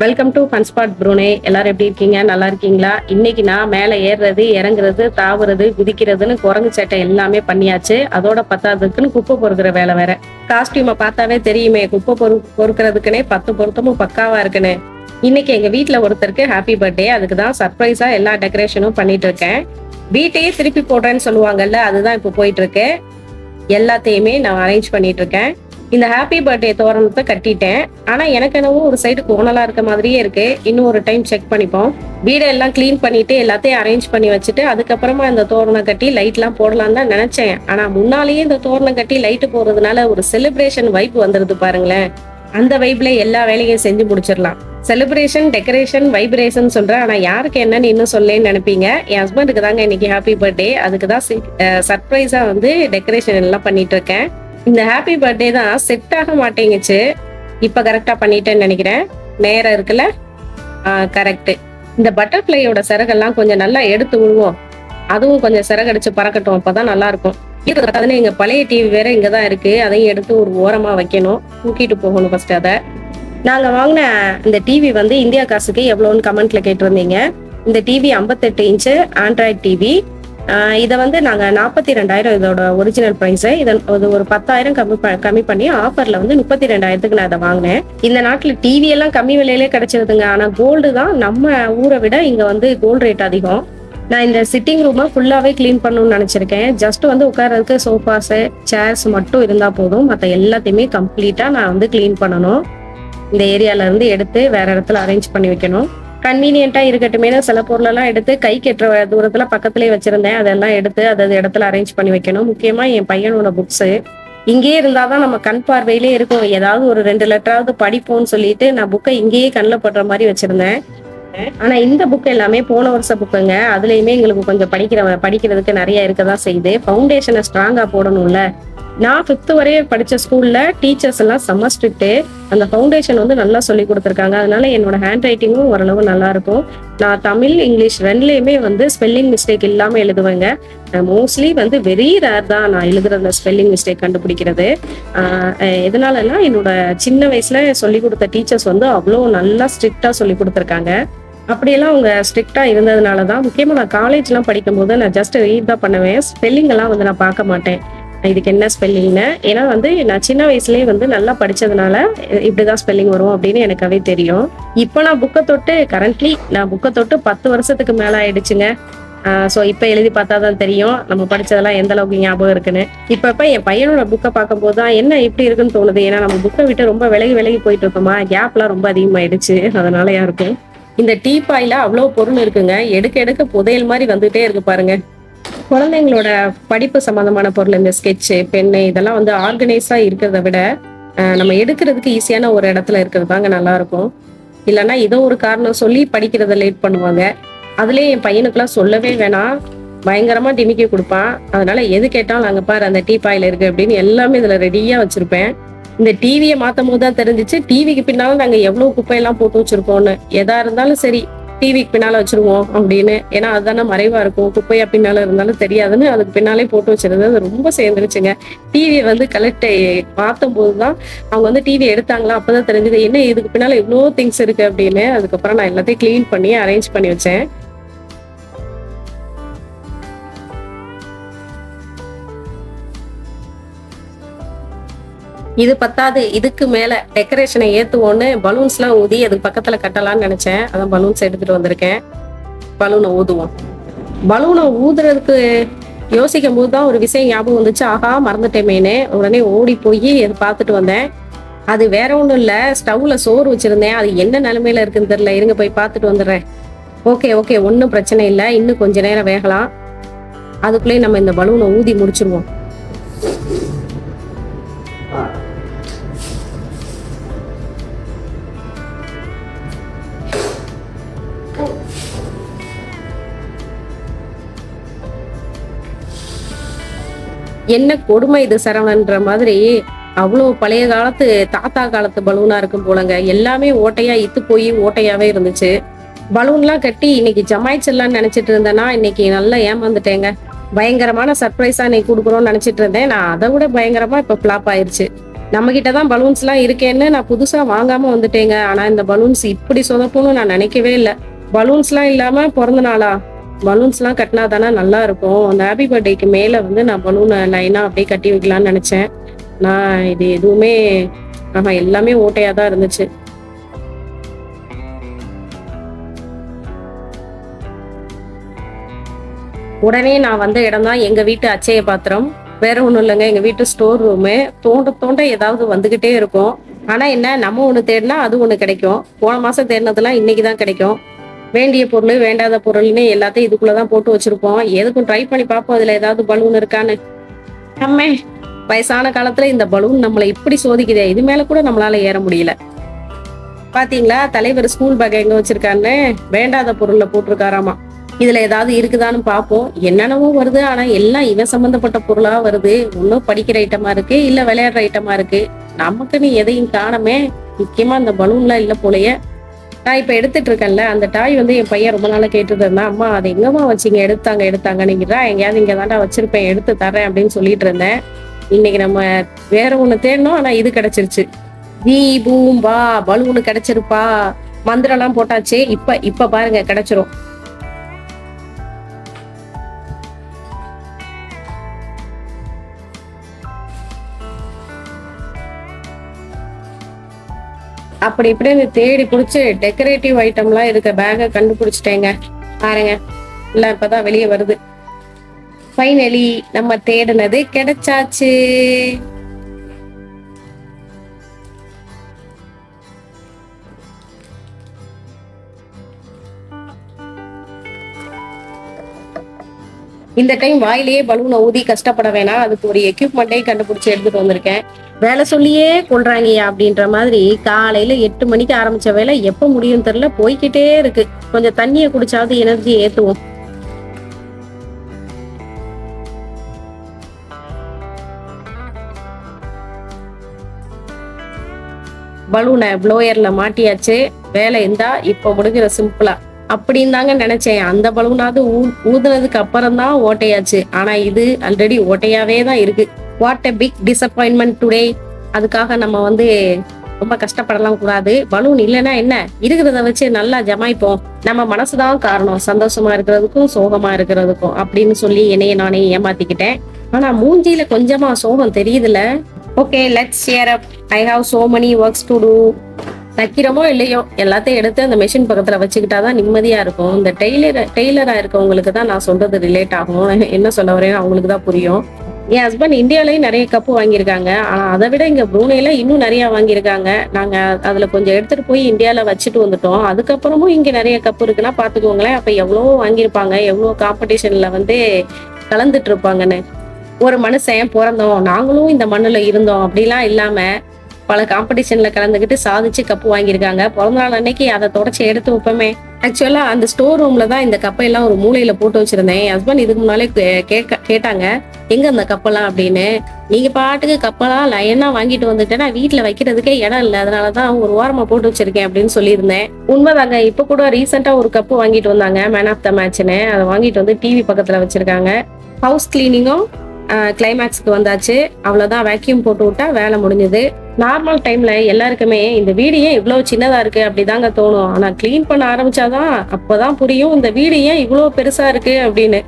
Welcome to பன்ஸ்பாட் Brunei எல்லாரும் எப்படி இருக்கீங்க? நல்லா இருக்கீங்களா? இன்னைக்கு நான் மேலே ஏறுறது இறங்குறது தாவுறது குதிக்கிறதுன்னு குரங்கு சேட்டை எல்லாமே பண்ணியாச்சு. அதோட பத்தாததுக்குன்னு குப்பை பொறுக்கிற வேலை வேற. காஸ்டியூமை பார்த்தாவே தெரியுமே குப்பை பொறு பொறுக்கிறதுக்குன்னே பத்து பொருத்தமும் பக்காவா இருக்குன்னு. இன்னைக்கு எங்க வீட்டில் ஒருத்தருக்கு ஹாப்பி பர்த்டே அதுக்கு தான் சர்ப்ரைஸா எல்லா டெக்கரேஷனும் பண்ணிட்டு இருக்கேன். வீட்டையே திருப்பி போடுறேன்னு சொல்லுவாங்கல்ல அதுதான் இப்போ போயிட்டு இருக்கு. எல்லாத்தையுமே நான் அரேஞ்ச் பண்ணிட்டு இருக்கேன். இந்த ஹாப்பி பர்த்டே தோரணத்தை கட்டிட்டேன். ஆனா எனக்கு என்னவோ ஒரு சைடு கோணலா இருக்க மாதிரியே இருக்கு. இன்னும் ஒரு டைம் செக் பண்ணிப்போம். வீடெல்லாம் க்ளீன் பண்ணிட்டு எல்லாத்தையும் அரேஞ்ச் பண்ணி வச்சுட்டு அதுக்கப்புறமா இந்த தோரணம் கட்டி லைட்லாம் போடலாம் தான் நினைச்சேன். ஆனா முன்னாலேயே இந்த தோரணம் கட்டி லைட் போடுறதுனால ஒரு செலிப்ரேஷன் வைப் வந்துருது பாருங்களேன். அந்த வைப்ல எல்லா வேலையும் செஞ்சு முடிச்சிடலாம். செலிப்ரேஷன் டெக்கரேஷன் வைப்ரேஷன் சொல்றேன். ஆனா யாருக்கு என்னன்னு இன்னும் சொல்லேன்னு நினைப்பீங்க. என் ஹஸ்பண்டுக்கு தாங்க இன்னைக்கு ஹாப்பி பர்த்டே அதுக்கு தான் சர்ப்ரைஸா வந்து டெக்கரேஷன் எல்லாம் பண்ணிட்டு இருக்கேன். இந்த ஹாப்பி பர்த்டே தான் செட் ஆக மாட்டேங்குச்சு. இப்போ கரெக்டாக பண்ணிட்டேன்னு நினைக்கிறேன். நேரம் இருக்குல்ல? கரெக்டு இந்த பட்டர்ஃப்ளையோட சிறகெல்லாம் கொஞ்சம் நல்லா எடுத்து விழுவோம் அதுவும் கொஞ்சம் சிறகடிச்சு பறக்கட்டும். அப்போதான் நல்லா இருக்கும் அதுல எங்க பழைய டிவி வேற இங்க தான் இருக்கு. அதையும் எடுத்து ஒரு ஓரமா வைக்கணும். தூக்கிட்டு போகணும் ஃபர்ஸ்ட் அதை. நாங்க வாங்கின இந்த டிவி வந்து இந்தியா காசுக்கு எவ்வளோன்னு கமெண்ட்ல கேட்டிருந்தீங்க. இந்த டிவி 58 இன்ச்சு ஆண்ட்ராய்ட் டிவி இதை வந்து நாங்கள் நாற்பத்தி ரெண்டாயிரம் இதோட ஒரிஜினல் ப்ரைஸு இதை இது ஒரு பத்தாயிரம் கம்மி ப கம்மி பண்ணி ஆஃபரில் வந்து முப்பத்தி ரெண்டாயிரத்துக்கு நான் அதை வாங்கினேன். இந்த நாட்டில் டிவி எல்லாம் கம்மி விலையிலே கிடைச்சிருதுங்க ஆனால் கோல்டு தான் நம்ம ஊரை விட இங்கே வந்து கோல்டு ரேட் அதிகம். நான் இந்த சிட்டிங் ரூமை ஃபுல்லாகவே க்ளீன் பண்ணணும்னு நினச்சிருக்கேன். ஜஸ்ட் வந்து உட்கார்றதுக்கு சோஃபாஸு சேர்ஸ் மட்டும் இருந்தால் போதும். மற்ற எல்லாத்தையுமே கம்ப்ளீட்டாக நான் வந்து க்ளீன் பண்ணணும். இந்த ஏரியால இருந்து எடுத்து வேறு இடத்துல அரேஞ்ச் பண்ணி வைக்கணும். கன்வீனியன்ட்டா இருக்கட்டுமே சில பொருளெல்லாம் எடுத்து கை கெட்டுற தூரத்துல பக்கத்துலேயே வச்சிருந்தேன். அதெல்லாம் எடுத்து அதது இடத்துல அரேஞ்ச் பண்ணி வைக்கணும். முக்கியமா என் பையனோட புக்ஸ் இங்கேயே இருந்தாதான் நம்ம கண் பார்வையிலே இருக்கும். ஏதாவது ஒரு ரெண்டு லெட்டராவது படிப்போம்னு சொல்லிட்டு நான் புக்கை இங்கேயே கண்ணில் படுற மாதிரி வச்சிருந்தேன். ஆனா இந்த புக் எல்லாமே போன வருஷ புக்குங்க அதுலயுமே எங்களுக்கு கொஞ்சம் படிக்கிற படிக்கிறதுக்கு நிறைய இருக்கதான் செய்யுது. ஃபவுண்டேஷனை ஸ்ட்ராங்கா போடணும்ல. நான் ஃபிஃப்த் வரைய படித்த ஸ்கூலில் டீச்சர்ஸ் எல்லாம் செம்ம ஸ்ட்ரிக்ட்டு அந்த ஃபவுண்டேஷன் வந்து நல்லா சொல்லி கொடுத்துருக்காங்க. அதனால என்னோட ஹேண்ட் ரைட்டிங்கும் ஓரளவு நல்லா இருக்கும். நான் தமிழ் இங்கிலீஷ் ரெண்டுலேயுமே வந்து ஸ்பெல்லிங் மிஸ்டேக் இல்லாமல் எழுதுவேங்க. மோஸ்ட்லி வந்து வெரி ரேர் தான் நான் எழுதுற அந்த ஸ்பெல்லிங் மிஸ்டேக் கண்டுபிடிக்கிறது. எதனாலன்னா என்னோட சின்ன வயசுல சொல்லி கொடுத்த டீச்சர்ஸ் வந்து அவ்வளோ நல்லா ஸ்ட்ரிக்டாக சொல்லி கொடுத்துருக்காங்க. அப்படியெல்லாம் அவங்க ஸ்ட்ரிக்டா இருந்ததுனால தான் முக்கியமாக நான் காலேஜ்லாம் படிக்கும்போது நான் ஜஸ்ட் ரீட் தான் பண்ணுவேன். ஸ்பெல்லிங் எல்லாம் வந்து நான் பார்க்க மாட்டேன். இதுக்கு என்ன ஸ்பெல்லிங்னு ஏன்னா வந்து நான் சின்ன வயசுலயே வந்து நல்லா படிச்சதுனால இப்படி இப்படிதான் ஸ்பெல்லிங் வரும் அப்படின்னு எனக்காவே தெரியும். இப்போ நான் புக்கை தொட்டு கரண்ட்லி நான் புக்கை தொட்டு பத்து வருஷத்துக்கு மேல ஆயிடுச்சுங்க. ஸோ இப்போ எழுதி பார்த்தா தான் தெரியும் நம்ம படித்ததெல்லாம் எந்த அளவுக்கு ஞாபகம் இருக்குன்னு. இப்போ இப்போ என் பையனோட புக்கை பார்க்கும்போது தான் என்ன இப்படி இருக்குன்னு தோணுது? ஏன்னா நம்ம புக்கை விட்டு ரொம்ப விலகி விலகி போயிட்டு இருக்கோமா? கேப்லாம் ரொம்ப அதிகமாயிடுச்சு. அதனாலயா இருக்கும். இந்த டீ பாயில அவ்வளோ பொருள் இருக்குங்க. எடுக்க எடுக்க புதையல் மாதிரி வந்துட்டே இருக்கு பாருங்க. குழந்தைங்களோட படிப்பு சம்பந்தமான பொருள் இந்த ஸ்கெட்சு பென்னு இதெல்லாம் வந்து ஆர்கனைஸா இருக்கிறத விட நம்ம எடுக்கிறதுக்கு ஈஸியான ஒரு இடத்துல இருக்கிறது தாங்க நல்லா இருக்கும். இல்லைன்னா ஏதோ ஒரு காரணம் சொல்லி படிக்கிறத லேட் பண்ணுவாங்க. அதுலயே என் பையனுக்குலாம் சொல்லவே வேணாம். பயங்கரமா டிமிக்கி கொடுப்பான். அதனால எது கேட்டாலும் அங்க பாரு அந்த டீ பாயில் இருக்கு அப்படின்னு எல்லாமே இதுல ரெடியா வச்சிருப்பேன். இந்த டிவியை மாத்தும் போது தான் தெரிஞ்சிச்சு. டிவிக்கு பின்னாலும் நாங்க எவ்வளவு குப்பையெல்லாம் போட்டு வச்சிருப்போம்னு. எதா இருந்தாலும் சரி டிவிக்கு பின்னால வச்சிருவோம் அப்படின்னு. ஏன்னா அதுதானே மறைவா இருக்கும். குப்பையா பின்னால இருந்தாலும் தெரியாதுன்னு அதுக்கு பின்னாலே போட்டு வச்சிருந்தது. அது ரொம்ப சேர்ந்துருச்சுங்க. டிவியை வந்து கலெக்ட் பார்த்தும் போதுதான் அவங்க வந்து டிவி எடுத்தாங்களா? அப்பதான் தெரிஞ்சது என்ன இதுக்கு பின்னால இவ்வளோ திங்ஸ் இருக்கு? அப்படின்னு. அதுக்கப்புறம் நான் எல்லாத்தையும் கிளீன் பண்ணி அரேஞ்ச் பண்ணி வச்சேன். இது பத்தாது இதுக்கு மேல டெக்கரேஷனை ஏத்துவோன்னு பலூன்ஸ்லாம் ஊதி அதுக்கு பக்கத்துல கட்டலாம்னு நினைச்சேன். அதான் பலூன்ஸ் எடுத்துட்டு வந்திருக்கேன். பலூனை ஊதுவோம். பலூனை ஊதுறதுக்கு யோசிக்கும் போது தான் ஒரு விஷயம் ஞாபகம் வந்துச்சு. ஆஹா மறந்துட்டேமேன்னு உடனே ஓடி போய் அது பார்த்துட்டு வந்தேன். அது வேற ஒன்றும் இல்லை. ஸ்டவ்ல சோறு வச்சிருந்தேன். அது என்ன நிலைமையில இருக்குன்னு தெரியல. இருங்க போய் பார்த்துட்டு வந்துடுறேன். ஓகே ஓகே ஒன்றும் பிரச்சனை இல்லை. இன்னும் கொஞ்ச நேரம் வேகலாம். அதுக்குள்ளேயே நம்ம இந்த பலூனை ஊதி முடிச்சிருவோம். என்ன கொடுமை இது சரவணன்ற மாதிரி அவ்வளோ பழைய காலத்து தாத்தா காலத்து பலூனா இருக்கும் போலங்க. எல்லாமே ஓட்டையா இத்து போய் ஓட்டையாவே இருந்துச்சு. பலூன்லாம் கட்டி இன்னைக்கு ஜமாய்ச்சிடலாம்னு நினைச்சிட்டு இருந்தேன்னா இன்னைக்கு நல்லா ஏமாந்துட்டேங்க. பயங்கரமான சர்ப்ரைஸா இன்னைக்கு கொடுக்குறோம்னு நினைச்சிட்டு இருந்தேன். நான் அதை விட பயங்கரமா இப்ப பிளாப் ஆயிருச்சு. நம்ம கிட்ட தான் பலூன்ஸ்லாம் இருக்கேன்னு நான் புதுசாக வாங்காமல் வந்துட்டேங்க. ஆனால் இந்த பலூன்ஸ் இப்படி சொதப்பணும்னு நான் நினைக்கவே இல்லை. பலூன்ஸ்லாம் இல்லாமல் பிறந்த நாளா? பலூன்ஸ்லாம் கட்டினா தானே நல்லா இருக்கும் அந்த ஹாப்பி பர்த்டேக்கு மேலே வந்து நான் பலூனை லைனாக அப்படியே கட்டி வைக்கலான்னு நினச்சேன். நான் இது எதுவுமே ஆமாம் எல்லாமே ஓட்டையாக தான் இருந்துச்சு. உடனே நான் வந்த இடம் தான் எங்கள் வீட்டு அச்சய பாத்திரம். வேற ஒன்றும் இல்லைங்க எங்கள் வீட்டு ஸ்டோர் ரூமு தோண்ட தோண்ட ஏதாவது வந்துக்கிட்டே இருக்கும். ஆனால் என்ன நம்ம ஒன்று தேடினா அது ஒன்று கிடைக்கும். போன மாதம் தேடினதெல்லாம் இன்னைக்கு தான் கிடைக்கும். வேண்டிய பொருள் வேண்டாத பொருள்னு எல்லாத்தையும் இதுக்குள்ளே தான் போட்டு வச்சிருப்போம். எதுக்கும் ட்ரை பண்ணி பார்ப்போம். அதில் ஏதாவது பலூன் இருக்கான்னு. அம்மே வயசான காலத்துல இந்த பலூன் நம்மளை இப்படி சோதிக்குதே. இது மேல கூட நம்மளால ஏற முடியல. பாத்தீங்களா? தலைவர் ஸ்கூல் பேக் எங்க வச்சிருக்காருன்னு வேண்டாத பொருள்ல போட்டிருக்காராமா. இதுல ஏதாவது இருக்குதான்னு பார்ப்போம். என்னென்னவோ வருது. ஆனா எல்லாம் இவன் சம்பந்தப்பட்ட பொருளா வருது. ஒன்னும் படிக்கிற ஐட்டமா இருக்கு இல்ல விளையாடுற ஐட்டமா இருக்கு. நமக்குன்னு எதையும் காணமே. முக்கியமா இந்த பலூன்லாம் இல்ல போலயே. நான் இப்ப எடுத்துட்டு இருக்கேன்ல அந்த டாய் வந்து என் பையன் ரொம்ப நாளா கேட்டுட்டு இருந்தான் அம்மா அது எங்கம்மா வச்சீங்க? எடுத்தாங்க எடுத்தாங்க. நீங்கிறா எங்கேயாவது இங்க தாண்டா வச்சிருப்பேன் எடுத்து தரேன் அப்படின்னு சொல்லிட்டு இருந்தேன். இன்னைக்கு நம்ம வேற ஒண்ணு தேடணும் ஆனா இது கிடைச்சிருச்சு. நீ பூம்பா பலூனு கிடைச்சிருப்பா. மந்திரம் எல்லாம் போட்டாச்சு இப்ப இப்ப பாருங்க கிடைச்சிரும். அப்படி இப்படின்னு தேடி பிடிச்சி டெக்கரேட்டிவ் ஐட்டம்லாம் இருக்க பேக்கை கண்டுபிடிச்சிட்டேங்க. பாருங்க. இல்ல இப்போதான் வெளியே வருது. ஃபைனலி நம்ம தேடினது கிடைச்சாச்சு. இந்த டைம் வாயிலேயே பலூனை ஊதி கஷ்டப்பட வேணாம். அதுக்கு ஒரு எக்யூப்மெண்ட்டே கண்டுபிடிச்சு எடுத்துட்டு வந்திருக்கேன். வேலை சொல்லியே கொள்றாங்கயா அப்படின்ற மாதிரி காலையில எட்டு மணிக்கு ஆரம்பிச்ச வேலை எப்ப முடியும் தெரியல. போய்க்கிட்டே இருக்கு. கொஞ்சம் தண்ணியை குடிச்சாவது எனர்ஜி ஏத்துவோம். பலூனை ப்ளோயர்ல மாட்டியாச்சு. வேலை இருந்தா இப்ப முடிஞ்சிட சிம்பிளா அப்படின்னு தாங்க நினைச்சேன். அந்த பலூனாவது ஊ ஊதுனதுக்கு அப்புறம் தான் ஓட்டையாச்சு. ஆனா இது ஆல்ரெடி ஓட்டையாவே தான் இருக்கு. What a big disappointment today அதுக்காக நம்ம வந்து ரொம்ப கஷ்டப்படலாம் கூடாது. பலூன் இல்லைன்னா என்ன? இருக்கிறத வச்சு நல்லா ஜமாய்ப்போம். நம்ம மனசுதான் காரணம். சந்தோஷமா இருக்கிறதுக்கும் சோகமா இருக்கிறதுக்கும் அப்படின்னு சொல்லி என்னைய நானே ஏமாத்திக்கிட்டேன். ஆனா மூஞ்சியில கொஞ்சமா சோகம் தெரியுதுல okay let's share up I have so many works to do தைக்கிறோமோ இல்லையோ எல்லாத்தையும் எடுத்து அந்த மெஷின் பக்கத்துல வச்சுக்கிட்டாதான் நிம்மதியா இருக்கும். இந்த டெய்லர் டெய்லரா இருக்கவங்களுக்கு தான் நான் சொல்றது ரிலேட் ஆகும். என்ன சொல்ல வரேன்னு அவங்களுக்கு தான் புரியும். என் ஹஸ்பண்ட் இந்தியாலையும் நிறைய கப்பு வாங்கியிருக்காங்க. ஆனா அதை விட இங்க ப்ரூனேல இன்னும் நிறைய வாங்கியிருக்காங்க. நாங்க அதுல கொஞ்சம் எடுத்துட்டு போய் இந்தியால வச்சுட்டு வந்துட்டோம். அதுக்கப்புறமும் இங்க நிறைய கப்பு இருக்குன்னா பாத்துக்கோங்களேன். அப்ப எவ்வளவோ வாங்கியிருப்பாங்க. எவ்வளவு காம்படிஷன்ல வந்து கலந்துட்டு இருப்பாங்கன்னு. ஒரு மனுஷன் பிறந்தோம். நாங்களும் இந்த மண்ணுல இருந்தோம். அப்படிலாம் இல்லாம பல காம்படிஷன்ல கலந்துக்கிட்டு சாதிச்சு கப்பு வாங்கியிருக்காங்க. பிறந்த நாள் அன்னைக்கு அதை தொடச்சி எடுத்து வைப்போமே. ஆக்சுவலா அந்த ஸ்டோர் ரூம்ல தான் இந்த கப்பை எல்லாம் ஒரு மூலையில போட்டு வச்சிருந்தேன். என் ஹஸ்பண்ட் இதுக்கு முன்னாலே கே- கேட்க கேட்டாங்க எங்க அந்த கப்பெல்லாம் அப்படின்னு. நீங்க பாட்டுக்கு கப்பெல்லாம் லைனா வாங்கிட்டு வந்துட்டேன்னா வீட்டுல வைக்கிறதுக்கே இடம் இல்லை. அதனாலதான் ஒரு வாரமா போட்டு வச்சிருக்கேன் அப்படின்னு சொல்லியிருந்தேன். உண்மைதாங்க இப்ப கூட ரீசெண்டா ஒரு கப்பு வாங்கிட்டு வந்தாங்க மேன் ஆஃப் த மேட்ச்னு அதை வாங்கிட்டு வந்து டிவி பக்கத்துல வச்சிருக்காங்க. ஹவுஸ் கிளீனிங்கும் கிளைமேக்ஸ்க்கு வந்தாச்சு. அவ்வளவுதான் வேக்யூம் போட்டு விட்டா வேலை முடிஞ்சது. நார்மல் டைம்ல எல்லாருக்குமே இந்த வீடு ஏன் இவ்வளவு சின்னதா இருக்கு அப்படிதாங்க தோணும். ஆனா கிளீன் பண்ண ஆரம்பிச்சாதான் அப்பதான் புரியும் இந்த வீடு ஏன் இவ்வளவு பெருசா இருக்கு அப்படின்னு.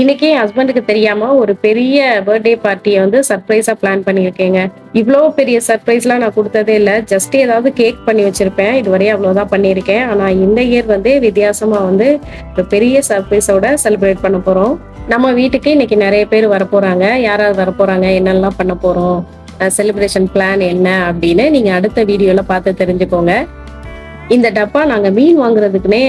இன்னைக்கு என் ஹஸ்பண்டுக்கு தெரியாம ஒரு பெரிய பர்த்டே பார்ட்டியை வந்து சர்ப்ரைஸா பிளான் பண்ணியிருக்கேங்க. இவ்வளோ பெரிய சர்ப்ரைஸ்லாம் நான் கொடுத்ததே இல்லை. ஜஸ்ட் ஏதாவது கேக் பண்ணி வச்சிருப்பேன். இதுவரையும் அவ்வளோதான் பண்ணியிருக்கேன். ஆனா இந்த இயர் வந்து வித்தியாசமா வந்து ஒரு பெரிய சர்ப்ரைஸோட செலிப்ரேட் பண்ண போறோம். நம்ம வீட்டுக்கு இன்னைக்கு நிறைய பேர் வரப்போறாங்க. யாராவது வரப்போறாங்க? என்னெல்லாம் பண்ண போறோம்? செலிப்ரேஷன் பிளான் என்ன அப்படின்னு நீங்க அடுத்த வீடியோல பார்த்து தெரிஞ்சுக்கோங்க. இந்த டப்பா நாங்க மீன் வாங்குறதுக்குனே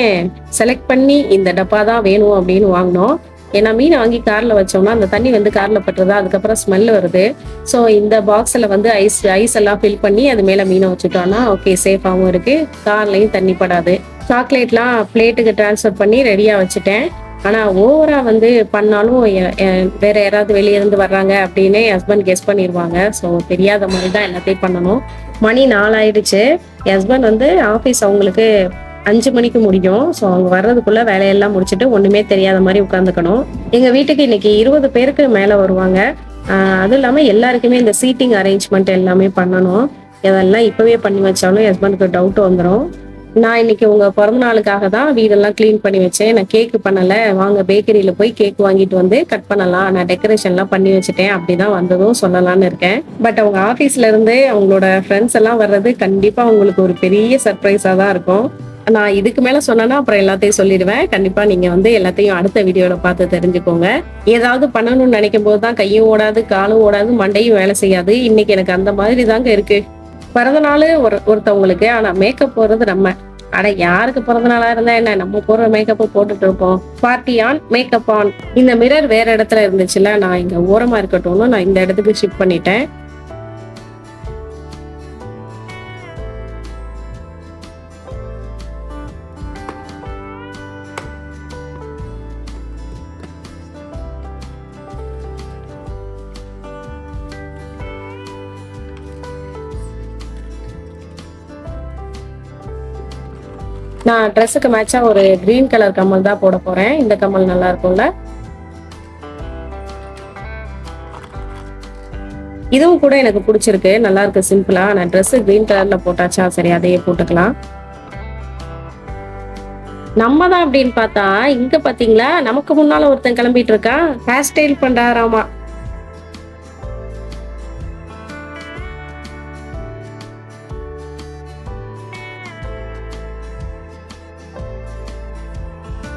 செலக்ட் பண்ணி இந்த டப்பா தான் வேணும் அப்படின்னு வாங்கினோம். ஏன்னா மீன் வாங்கி கார்ல வச்சோம்னா அந்த தண்ணி வந்து கார்ல பட்டுறதா அதுக்கப்புறம் ஸ்மெல் வருது. ஸோ இந்த பாக்ஸ்ல வந்து ஐஸ் ஐஸ் எல்லாம் ஃபில் பண்ணி அது மேல மீனை வச்சுட்டோம்னா ஓகே சேஃபாகவும் இருக்கு. கார்லயும் தண்ணி படாது. சாக்லேட்லாம் பிளேட்டுக்கு டிரான்ஸ்ஃபர் பண்ணி ரெடியா வச்சுட்டேன். ஆனால் ஓவரா வந்து பண்ணாலும் வேற யாராவது வெளியே இருந்து வர்றாங்க அப்படின்னு ஹஸ்பண்ட் கெஸ் பண்ணிடுவாங்க ஸோ தெரியாத மாதிரி தான் எல்லாத்தையும் பண்ணணும். மணி நாலாயிடுச்சு. ஹஸ்பண்ட் வந்து ஆஃபீஸ் அவங்களுக்கு அஞ்சு மணிக்கு முடியும். ஸோ அவங்க வர்றதுக்குள்ள வேலையெல்லாம் முடிச்சுட்டு ஒண்ணுமே தெரியாத மாதிரி உட்காந்துக்கணும் எங்க வீட்டுக்கு இன்னைக்கு இருபது பேருக்கு மேலே வருவாங்க. அதுவும் இல்லாமல் எல்லாருக்குமே இந்த சீட்டிங் அரேஞ்ச்மெண்ட் எல்லாமே பண்ணணும். இதெல்லாம் இப்பவே பண்ணி வச்சாலும் ஹஸ்பண்டுக்கு டவுட் வந்துடும் நான் இன்னைக்கு உங்க பிறந்த நாளுக்காக தான் வீடெல்லாம் க்ளீன் பண்ணி வச்சேன். நான் கேக்கு பண்ணல. வாங்க பேக்கரியில போய் கேக் வாங்கிட்டு வந்து கட் பண்ணலாம். நான் டெக்கரேஷன்லாம் பண்ணி வச்சுட்டேன். அப்படிதான் வந்ததும் சொல்லலாம்னு இருக்கேன். பட் அவங்க ஆஃபீஸ்ல இருந்து அவங்களோட ஃப்ரெண்ட்ஸ் எல்லாம் வர்றது கண்டிப்பா உங்களுக்கு ஒரு பெரிய சர்ப்ரைஸா தான் இருக்கும். நான் இதுக்கு மேல சொன்னேன்னா அப்புறம் எல்லாத்தையும் சொல்லிடுவேன். கண்டிப்பா நீங்க வந்து எல்லாத்தையும் அடுத்த வீடியோல பார்த்து தெரிஞ்சுக்கோங்க. ஏதாவது பண்ணணும்னு நினைக்கும் போது தான் கையும் ஓடாது காலும் ஓடாது மண்டையும் வேலை செய்யாது. இன்னைக்கு எனக்கு அந்த மாதிரி தாங்க இருக்கு. பிறந்தநாள் ஒரு ஒருத்தவங்களுக்கு ஆனா மேக்கப் போடுறது நம்ம. அட யாருக்கு பிறந்த நாளா இருந்தா என்ன? நம்ம போடுற மேக்கப்பை போட்டுட்டு இருப்போம். பார்ட்டி ஆன் மேக்கப் ஆன் இந்த மிரர் வேற இடத்துல இருந்துச்சுல நான் இங்க ஓரமா இருக்கட்டும்னு நான் இந்த இடத்துக்கு ஷிஃப்ட் பண்ணிட்டேன். நான் ட்ரெஸ்ஸுக்கு மேட்சா ஒரு கிரீன் கலர் கம்மல் தான் போட போறேன். இந்த கம்மல் நல்லா இருக்கும்ல. இதுவும் கூட எனக்கு பிடிச்சிருக்கு. நல்லா இருக்கு சிம்பிளா நான் ட்ரெஸ் கிரீன் கலர்ல போட்டாச்சா சரி அதையே போட்டுக்கலாம். நம்ம தான் அப்படின்னு பார்த்தா இங்க பாத்தீங்களா நமக்கு முன்னால ஒருத்தன் கிளம்பிட்டு இருக்கான். ஹேர் ஸ்டைல் பண்றாராமா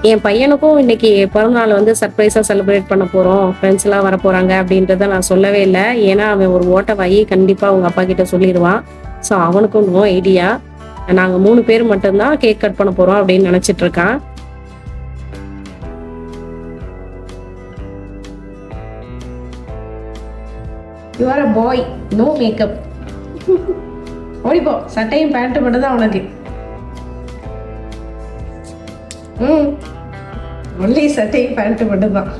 என் பையனுக்கும் இன்னைக்கு பிறந்தநாள் வந்து சர்ப்ரைஸா செலிப்ரேட் பண்ண போறோம். ஃப்ரெண்ட்ஸ் எல்லாம் வர போகிறாங்க அப்படின்றத நான் சொல்லவே இல்லை. ஏன்னா அவன் ஒரு ஓட்டவாயி வாங்கி கண்டிப்பா அவங்க அப்பா கிட்ட சொல்லிடுவான் ஸோ அவனுக்கும் நோ ஐடியா நாங்க மூணு பேர் மட்டும்தான் கேக் கட் பண்ண போறோம் அப்படின்னு நினைச்சிட்டு இருக்கான். You are a boy no makeup ஓடிப்போ சட்டையும் பேண்ட்டு மட்டும் தான் உனக்கு ம். ஒன்லி சட்டையும் பேண்ட்டு மட்டும் தான்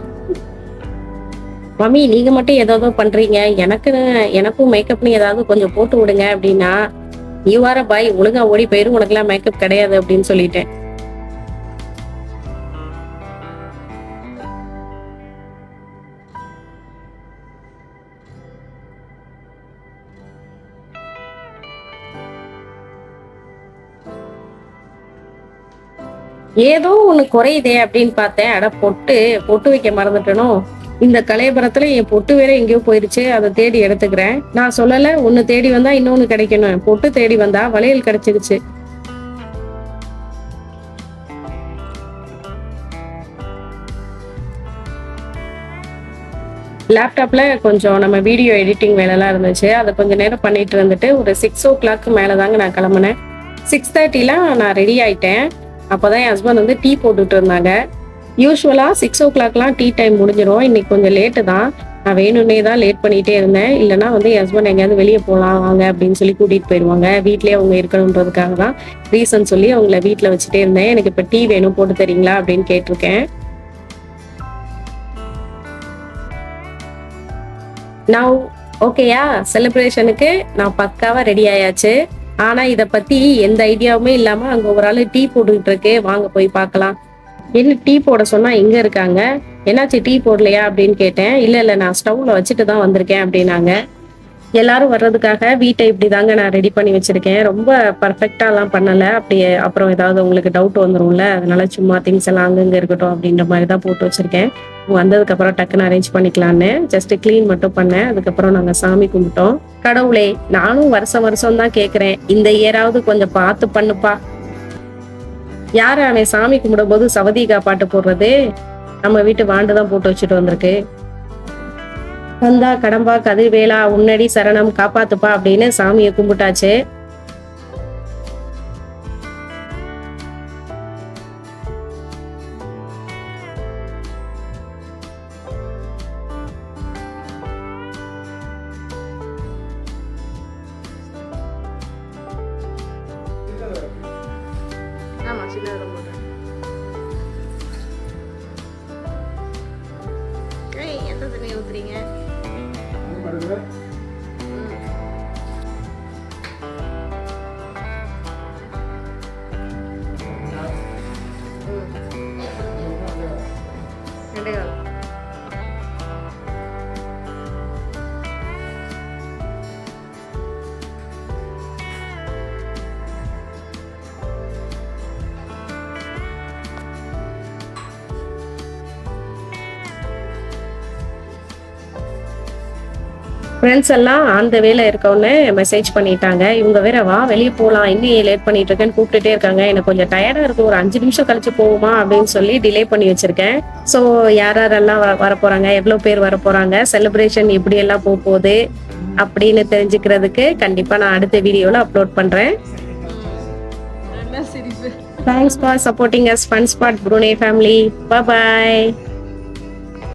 மம்மி நீங்க மட்டும் ஏதாவது பண்றீங்க. எனக்கு எனக்கும் மேக்கப்னு ஏதாவது கொஞ்சம் போட்டு விடுங்க அப்படின்னா நீ வார பாய் ஒழுங்கா ஓடி போயிரு உனக்கெல்லாம் மேக்கப் கிடையாது அப்படின்னு சொல்லிட்டேன். ஏதோ ஒண்ணு குறையுதே அப்படின்னு பார்த்தேன். அட பொட்டு பொட்டு வைக்க மறந்துட்டனோ. இந்த கலையபுரத்துல என் பொட்டு வேற எங்கேயோ போயிருச்சு. அதை தேடி எடுத்துக்கிறேன். நான் சொல்லல ஒன்னு தேடி வந்தா இன்னொன்னு கிடைக்கணும். பொட்டு தேடி வந்தா வளையல் கிடைச்சிருச்சு. லேப்டாப்ல கொஞ்சம் நம்ம வீடியோ எடிட்டிங் வேலைலாம் இருந்துச்சு. அதை கொஞ்ச நேரம் பண்ணிட்டு இருந்துட்டு ஒரு சிக்ஸ் ஓ கிளாக் மேலே தாங்க நான் கிளம்புனேன். சிக்ஸ் தேர்ட்டிலாம் நான் ரெடி ஆயிட்டேன். அப்போதான் என் ஹஸ்பண்ட் வந்து டீ போட்டுட்டு இருந்தாங்க. யூஸ்வலாக சிக்ஸ் ஓ கிளாக்லாம் டீ டைம் முடிஞ்சிடும் இன்னைக்கு கொஞ்சம் லேட்டு தான். நான் வேணும்னே தான் லேட் பண்ணிகிட்டே இருந்தேன். இல்லைனா வந்து என் ஹஸ்பண்ட் எங்கேயாவது வெளியே போகலாம் வாங்க அப்படின்னு சொல்லி கூட்டிகிட்டு போயிடுவாங்க வீட்லேயே அவங்க இருக்கணுன்றதுக்காக தான் ரீசன் சொல்லி அவங்கள வீட்டில் வச்சுட்டே இருந்தேன். எனக்கு இப்போ டீ வேணும் போட்டு தரீங்களா அப்படின்னு கேட்டிருக்கேன். நான் ஓகேயா செலிப்ரேஷனுக்கு நான் பக்காவாக ரெடி ஆயாச்சு. ஆனா இத பத்தி எந்த ஐடியாவுமே இல்லாம அங்க ஒரு ஆளு டீ போட்டுக்கிட்டு இருக்கே. வாங்க போய் பார்க்கலாம். என்ன டீ போட சொன்னா எங்க இருக்காங்க. என்னாச்சு டீ போடலையா அப்படின்னு கேட்டேன். இல்ல இல்ல நான் ஸ்டவ்ல வச்சுட்டு தான் வந்திருக்கேன் அப்படின்னாங்க. எல்லாரும் வர்றதுக்காக வீட்டை இப்படி தாங்க நான் ரெடி பண்ணி வச்சிருக்கேன். ரொம்ப பர்ஃபெக்டாலாம் பண்ணல. அப்படியே அப்புறம் ஏதாவது உங்களுக்கு டவுட் வந்துரும்ல. அதனால சும்மா திங்ஸ் எல்லாம் அங்கங்க இருக்கட்டும் அப்படின்ற மாதிரி தான் போட்டு வச்சிருக்கேன். வந்ததுக்கு அப்புறம் டக்குன்னு அரேஞ்ச் பண்ணிக்கலான்னு ஜஸ்ட் க்ளீன் மட்டும் பண்ணேன். அதுக்கப்புறம் நாங்க சாமி கும்பிட்டோம். கடவுளே நானும் வருஷம் வருஷம் தான் கேக்குறேன். இந்த இயராவது கொஞ்சம் பார்த்து பண்ணுப்பா. யாரு அவன் சாமி கும்பிடும் போது சவதிகா பாட்டு போடுறது? நம்ம வீட்டு வாண்டு தான் போட்டு வச்சுட்டு வந்திருக்கு. வந்தா கடம்பா கதிர்வேலா உன்னடி சரணம் காப்பாத்துப்பா அப்படின்னு சாமியை கும்பிட்டாச்சு. கொடுக்குறீங்க ஃப்ரெண்ட்ஸ் எல்லாம் அந்த வேலை இருக்கவுன்னு மெசேஜ் பண்ணிட்டாங்க. இவங்க வேற வா வெளியே போகலாம் இன்னும் லேட் பண்ணிட்டு இருக்கேன்னு கூப்பிட்டுட்டே இருக்காங்க. எனக்கு கொஞ்சம் டயர்டா இருக்கு. ஒரு அஞ்சு நிமிஷம் கழிச்சு போகுமா அப்படின்னு சொல்லி டிலே பண்ணி வச்சிருக்கேன். ஸோ யார் யாரெல்லாம் வ- வரப் போறாங்க? எவ்வளோ பேர் வரப் போறாங்க? செலிப்ரேஷன் இப்படி எல்லாம் போக போகுது? அப்படின்னு தெரிஞ்சுக்கிறதுக்கு கண்டிப்பா நான் அடுத்த வீடியோல அப்லோட் சிரிப்பு. Thanks for supporting us fun spot Brunei family bye